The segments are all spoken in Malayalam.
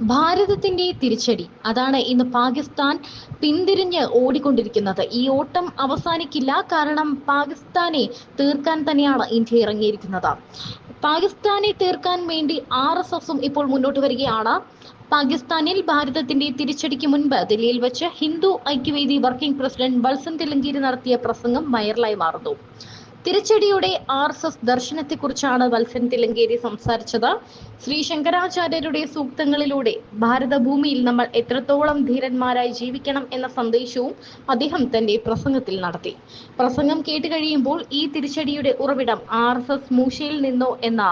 ഭാരതത്തിന്റെ തിരിച്ചടി. അതാണ് ഇന്ന് പാകിസ്ഥാൻ പിന്തിരിഞ്ഞ് ഓടിക്കൊണ്ടിരിക്കുന്നത്. ഈ ഓട്ടം അവസാനിക്കില്ല. കാരണം പാകിസ്ഥാനെ തീർക്കാൻ തന്നെയാണ് ഇന്ത്യ ഇറങ്ങിയിരിക്കുന്നത്. പാകിസ്ഥാനെ തീർക്കാൻ വേണ്ടി ആർ എസ് എസും ഇപ്പോൾ മുന്നോട്ട് വരികയാണ്. പാകിസ്ഥാനിൽ ഭാരതത്തിന്റെ തിരിച്ചടിക്ക് മുൻപ് ദില്ലിയിൽ വെച്ച് ഹിന്ദു ഐക്യവേദി വർക്കിംഗ് പ്രസിഡന്റ് ബൽസൻ തെലങ്കേരി നടത്തിയ പ്രസംഗം വൈറലായി മാറുന്നു. തിരിച്ചടിയുടെ ആർ എസ് എസ് ദർശനത്തെക്കുറിച്ചാണ് വത്സൻ തിലങ്കേരി സംസാരിച്ചത്. ശ്രീ ശങ്കരാചാര്യരുടെ സൂക്തങ്ങളിലൂടെ ഭാരതഭൂമിയിൽ നമ്മൾ എത്രത്തോളം ധീരന്മാരായി ജീവിക്കണം എന്ന സന്ദേശവും അദ്ദേഹം തന്റെ പ്രസംഗത്തിൽ നടത്തി. പ്രസംഗം കേട്ട് കഴിയുമ്പോൾ ഈ തിരിച്ചടിയുടെ ഉറവിടം ആർ എസ് എസ് മൂശയിൽ നിന്നോ എന്ന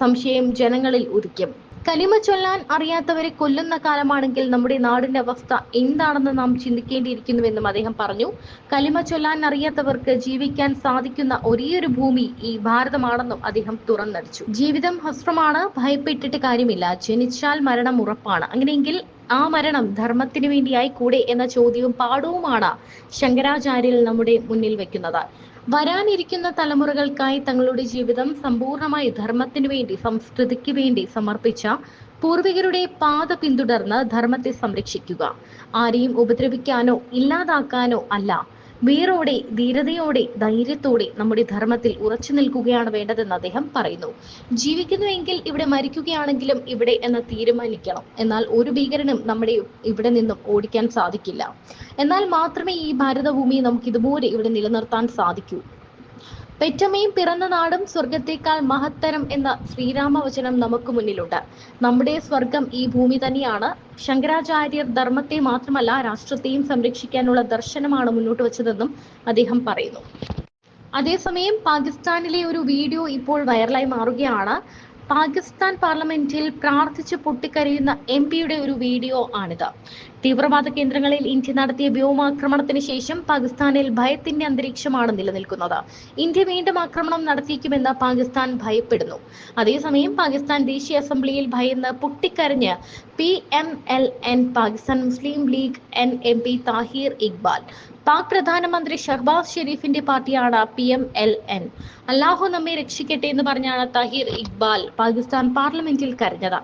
സംശയം ജനങ്ങളിൽ ഉദിക്കും. കലിമ ചൊല്ലാൻ അറിയാത്തവരെ കൊല്ലുന്ന കാലമാണെങ്കിൽ നമ്മുടെ നാടിന്റെ അവസ്ഥ എന്താണെന്ന് നാം ചിന്തിക്കേണ്ടിയിരിക്കുന്നുവെന്നും അദ്ദേഹം പറഞ്ഞു. കലിമ ചൊല്ലാൻ അറിയാത്തവർക്ക് ജീവിക്കാൻ സാധിക്കുന്ന ഒരേയൊരു ഭൂമി ഈ ഭാരതമാണെന്നും അദ്ദേഹം തുറന്നടിച്ചു. ജീവിതം ഹസ്രമാണ് ഭയപ്പെട്ടിട്ട് കാര്യമില്ല. ജനിച്ചാൽ മരണം ഉറപ്പാണ്. അങ്ങനെയെങ്കിൽ ആ മരണം ധർമ്മത്തിന് വേണ്ടിയായി കൂടെ എന്ന ചോദ്യവും പാഠവുമാണ് ശങ്കരാചാര്യൽ നമ്മുടെ മുന്നിൽ വെക്കുന്നത്. വരാനിരിക്കുന്ന തലമുറകൾക്കായി തങ്ങളുടെ ജീവിതം സമ്പൂർണമായി ധർമ്മത്തിനു വേണ്ടി സംസ്കൃതിക്ക് വേണ്ടി സമർപ്പിച്ച പൂർവികരുടെ പാത പിന്തുടർന്ന് ധർമ്മത്തെ സംരക്ഷിക്കുക. ആരെയും ഉപദ്രവിക്കാനോ ഇല്ലാതാക്കാനോ അല്ല വീറോടെ ധീരതയോടെ ധൈര്യത്തോടെ നമ്മുടെ ധർമ്മത്തിൽ ഉറച്ചു നിൽക്കുകയാണ് വേണ്ടതെന്ന് അദ്ദേഹം പറയുന്നു. ജീവിക്കുന്നുവെങ്കിൽ ഇവിടെ മരിക്കുകയാണെങ്കിലും ഇവിടെ എന്ന് തീരുമാനിക്കണം. എന്നാൽ ഒരു ഭീകരനും നമ്മുടെ ഇവിടെ നിന്നും ഓടിക്കാൻ സാധിക്കില്ല. എന്നാൽ മാത്രമേ ഈ ഭാരതഭൂമി നമുക്ക് ഇതുപോലെ ഇവിടെ നിലനിർത്താൻ സാധിക്കൂ. പെറ്റമ്മയും പിറന്ന നാടും സ്വർഗത്തേക്കാൾ മഹത്തരം എന്ന ശ്രീരാമവചനം നമുക്ക് മുന്നിലുണ്ട്. നമ്മുടെ സ്വർഗം ഈ ഭൂമി തന്നെയാണ്. ശങ്കരാചാര്യർ ധർമ്മത്തെ മാത്രമല്ല രാഷ്ട്രത്തെയും സംരക്ഷിക്കാനുള്ള ദർശനമാണ് മുന്നോട്ട് വെച്ചതെന്നും അദ്ദേഹം പറയുന്നു. അതേസമയം പാകിസ്ഥാനിലെ ഒരു വീഡിയോ ഇപ്പോൾ വൈറലായി മാറുകയാണ്. പാകിസ്ഥാൻ പാർലമെന്റിൽ പ്രാർത്ഥിച്ച് പൊട്ടിക്കരയുന്ന എം പിയുടെ ഒരു വീഡിയോ ആണിത്. തീവ്രവാദ കേന്ദ്രങ്ങളിൽ ഇന്ത്യ നടത്തിയ വ്യോമാക്രമണത്തിന് ശേഷം പാകിസ്ഥാനിൽ ഭയത്തിന്റെ അന്തരീക്ഷമാണ് നിലനിൽക്കുന്നത്. ഇന്ത്യ വീണ്ടും ആക്രമണം നടത്തിയേക്കുമെന്ന് പാകിസ്ഥാൻ ഭയപ്പെടുന്നു. അതേസമയം പാകിസ്ഥാൻ ദേശീയ അസംബ്ലിയിൽ ഭയന്ന് പൊട്ടിക്കരഞ്ഞ് P M L N Pakistan Muslim League N M P Tahir Iqbal. Pak പ്രധാനമന്ത്രി ഷഹബാസ് ഷെരീഫിന്റെ പാർട്ടിയാണ് പി എം എൽ എൻ. അല്ലാഹു നമ്മെ രക്ഷിക്കട്ടെ എന്ന് പറഞ്ഞാണ് തഹീർ ഇക്ബാൽ പാകിസ്ഥാൻ പാർലമെന്റിൽ കരഞ്ഞത്.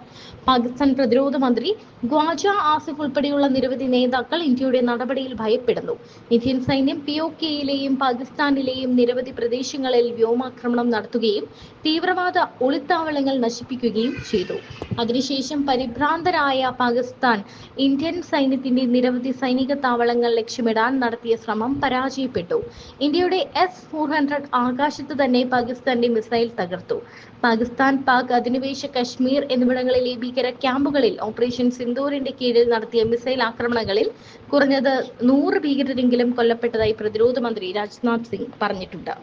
പാകിസ്ഥാൻ പ്രതിരോധ മന്ത്രി ഗ്വാജ ആസിഫ് ഉൾപ്പെടെയുള്ള നിരവധി നേതാക്കൾ ഇന്ത്യയുടെ നടപടിയിൽ ഭയപ്പെടുന്നു. ഇന്ത്യൻ സൈന്യം പി ഒ കെയിലെയും പാകിസ്ഥാനിലെയും നിരവധി പ്രദേശങ്ങളിൽ വ്യോമാക്രമണം നടത്തുകയും തീവ്രവാദ ഒളിത്താവളങ്ങൾ നശിപ്പിക്കുകയും ചെയ്തു. അതിനുശേഷം പരിഭ്രാന്തരായ പാകിസ്ഥാൻ ഇന്ത്യൻ സൈന്യത്തിന്റെ നിരവധി സൈനിക താവളങ്ങൾ ലക്ഷ്യമിടാൻ നടത്തിയ ശ്രമം പരാജയപ്പെട്ടു. ഇന്ത്യയുടെ എസ് ഫോർ ഹൺഡ്രഡ് ആകാശത്ത് തന്നെ പാകിസ്ഥാന്റെ മിസൈൽ തകർത്തു. പാകിസ്ഥാൻ പാക് അധിനിവേശ കശ്മീർ എന്നിവിടങ്ങളിലെ ഭീകര ക്യാമ്പുകളിൽ ഓപ്പറേഷൻ സിന്ദൂറിന്റെ കീഴിൽ നടത്തിയ മിസൈൽ ആക്രമണങ്ങളിൽ കുറഞ്ഞത് നൂറ് ഭീകരരെങ്കിലും കൊല്ലപ്പെട്ടതായി പ്രതിരോധ മന്ത്രി രാജ്നാഥ് സിംഗ് പറഞ്ഞിട്ടുണ്ട്.